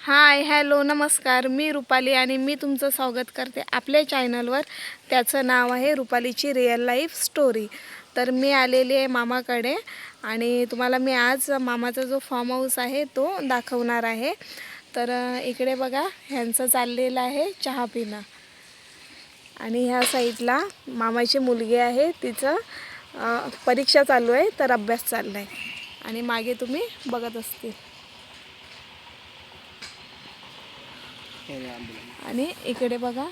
Hi hello नमस्कार. मी रुपाली आणि मी तुमचं स्वागत करते आपल्या चॅनलवर. त्याचं नाव आहे रुपालीची रिअल लाईफ स्टोरी तर मी आलेली आहे मामाकडे आणि तुम्हाला मी आज मामाचा जो फॉर्म हाऊस आहे तो दाखवणार आहे. तर इकडे बघा ह्यांचं चाललेलं आहे चहा पिणं. आणि ह्या साईडला मामाची मुलगी आहे तिचं परीक्षा चालू आहे तर अभ्यास चालला आहे आणि मागे तुम्ही बघत असतील. आणि इकडे बघा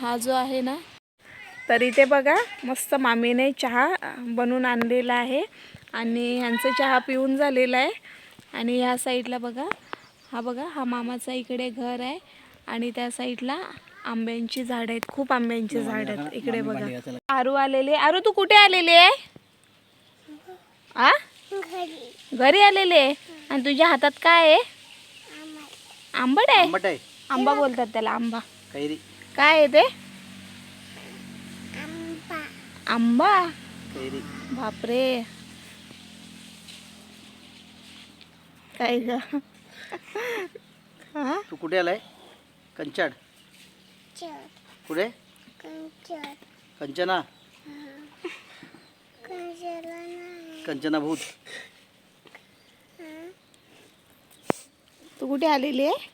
हा जो आहे ना तर इथे बघा मस्त मामीने चहा बनवून आणलेला आहे आणि ह्यांचं चहा पिऊन झालेला आहे. आणि ह्या साईडला बघा हा बघा हा मामाचा इकडे घर आहे आणि त्या साईडला आंब्यांची झाड आहेत खूप आंब्यांची झाड आहेत. इकडे बघा. आरू आलेले आरू तू कुठे आलेली आहे? आ? घरी आलेले आहे? आणि तुझ्या हातात काय आहे? आहे? आंबट आहे. आंबा बोलतात त्याला आंबा. कैरी. काय आहे ते? आंबा. कैरी. बापरे. काय ग? हा? तू कुठे आलाय? कंचाड. कुठे? कंचना. कंचना भूत. तू कुठे आलेली आहे?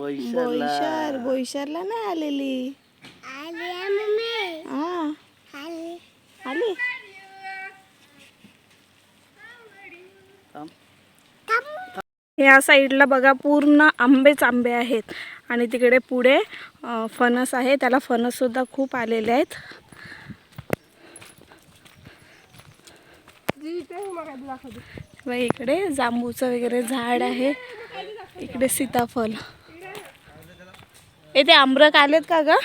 बोईसरला. बोईसर बोईसरला नाही आलेली. हा. आली. या साईडला बघा पूर्ण आंबेच आंबे आहेत. आणि तिकडे पुढे फणस आहे. त्याला फणस सुद्धा खूप आलेले आहेत. व इकडे जांबूचं वगैरे झाड आहे. इकडे सीताफळ. ए ते आमरक आलेत का ग?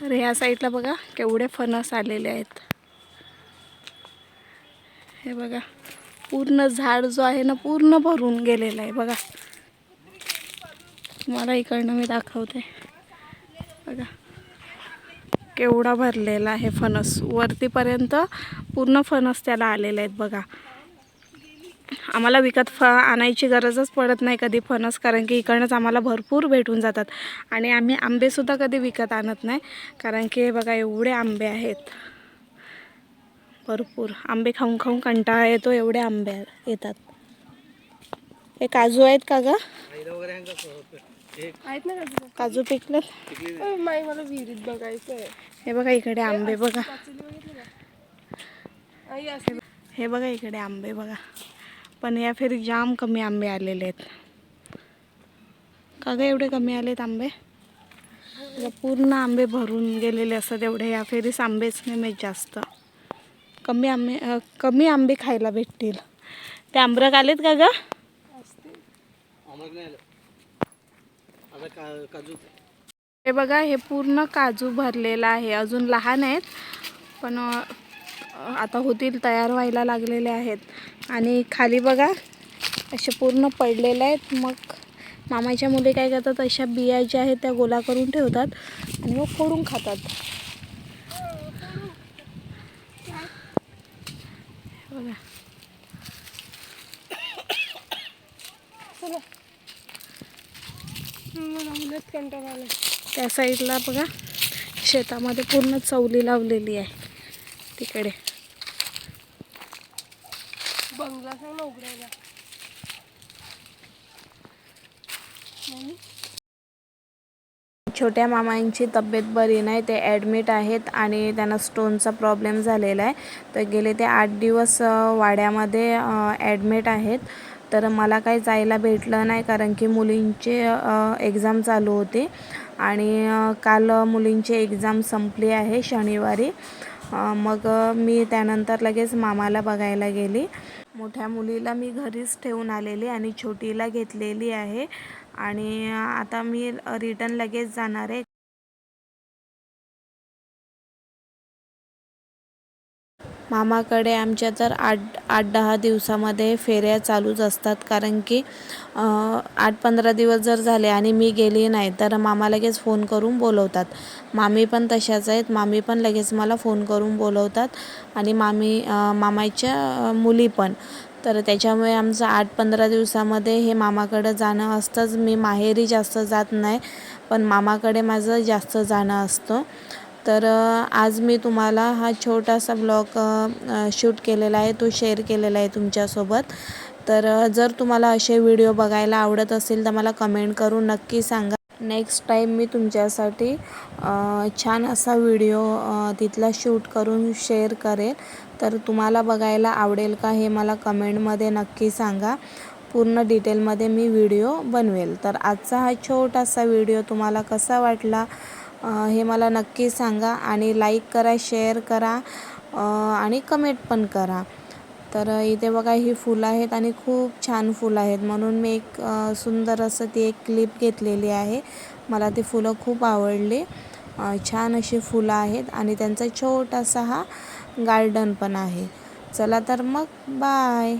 तर ह्या साईडला बघा केवढे फणस आलेले आहेत. हे बघा पूर्ण झाड जो आहे ना पूर्ण भरून गेलेलं आहे बघा. तुम्हाला इकडनं मी दाखवते. बघा केवढा भरलेला आहे फणस. वरतीपर्यंत पूर्ण फणस त्याला आलेले आहेत बघा. आम्हाला विकत फ आणायची गरजच पडत नाही कधी फणस कारण की इकडनंच आम्हाला भरपूर भेटून जातात. आणि आम्ही आंबेसुद्धा कधी विकत आणत नाही कारण की हे बघा एवढे आंबे आहेत. भरपूर. आंबे खाऊन खाऊन कंटाळा येतो एवढे आंबे येतात. हे काजू आहेत का ग? आहेत ना काजू? काजू पिकले ओय, माई मला विहिरीत बघायचं हे बघा इकडे आंबे बघा. हे बघा इकडे आंबे बघा. पण या फेरी जाम कमी आंबे आलेले आहेत. का ग एवढे कमी आलेत आंबे? म्हणजे पूर्ण आंबे भरून गेलेले असतात एवढे. या फेरीस आंबेच नाही जास्त. कमी आंबे कमी आंबे खायला भेटतील. ते आंबरक आलेत का ग का काजू हे बघा हे पूर्ण काजू भरलेला आहे. अजून लहान आहेत पण आता होतील तयार व्हायला लागलेले आहेत. आणि खाली बघा असे पूर्ण पडलेले आहेत. मग मामाच्या मुली काय करतात अशा बिया ज्या आहेत त्या गोला करून ठेवतात आणि मग फोडून खातात. बघा. मला त्या साईडला बघा शेतामध्ये पूर्ण चवली लावलेली आहे. तिकडे. बंगला सांग ना उघडायला. छोट्या मामांची तब्येत बरी नाही ते ॲडमिट आहेत आणि त्यांना स्टोनचा प्रॉब्लेम झालेला आहे. तर गेले ते आठ दिवस वाड्यामध्ये ॲडमिट आहेत. तर मला काही जायला भेटलं नाही कारण की मुलींचे एक्झाम चालू होते. आणि काल मुलींची एक्झाम संपली आहे शनिवारी. मग मी त्यानंतर लगेच मामाला बघायला गेली. मोठ्या मुलीला मी घरीच ठेवून आलेली आणि छोटीला घेतलेली आहे. आणि आता मी रिटर्न लगेच जाणार आहे. मामाकडे आमच्या तर आठ आठ दहा दिवसामध्ये फेऱ्या चालूच असतात. कारण की आठ पंधरा दिवस जर झाले आणि मी गेली नाही तर मामा लगेच फोन करून बोलवतात. मामी पण तशाच आहेत. मामी पण लगेच मला फोन करून बोलवतात. आणि मामी मामाच्या मुली पण. तर त्याच्यामुळे आमचं आठ पंधरा दिवसामध्ये हे मामाकडं जाणं असतंच. मी माहेरी जास्त जात नाही पण मामाकडे माझं जास्त जाणं असतं. तर आज मी तुम्हाला हा छोटासा ब्लॉग शूट केलेला आहे तो शेअर केलेला आहे तुमच्यासोबत. तर जर तुम्हाला असे व्हिडिओ बघायला आवडत असेल तर मला कमेंट करून नक्की सांगा. नेक्स्ट टाईम मी तुमच्यासाठी छान असा व्हिडिओ तिथला शूट करून शेअर करेल. तर तुम्हाला बघायला आवडेल का हे मला कमेंटमध्ये नक्की सांगा. पूर्ण डिटेलमध्ये मी व्हिडिओ बनवेल. तर आजचा हा छोटासा व्हिडिओ तुम्हाला कसा वाटला? हे मला नक्की सांगा आणि लाईक करा शेअर करा आणि कमेंट पण करा. तर इथे बघा ही फुलं आहेत आणि खूप छान फुलं आहेत. म्हणून मी एक सुंदर असं ती एक क्लिप घेतलेली आहे. मला ती फुलं खूप आवडली. छान अशी फुलं आहेत आणि त्यांचा छोटासा हा गार्डन पण आहे. चला तर मग बाय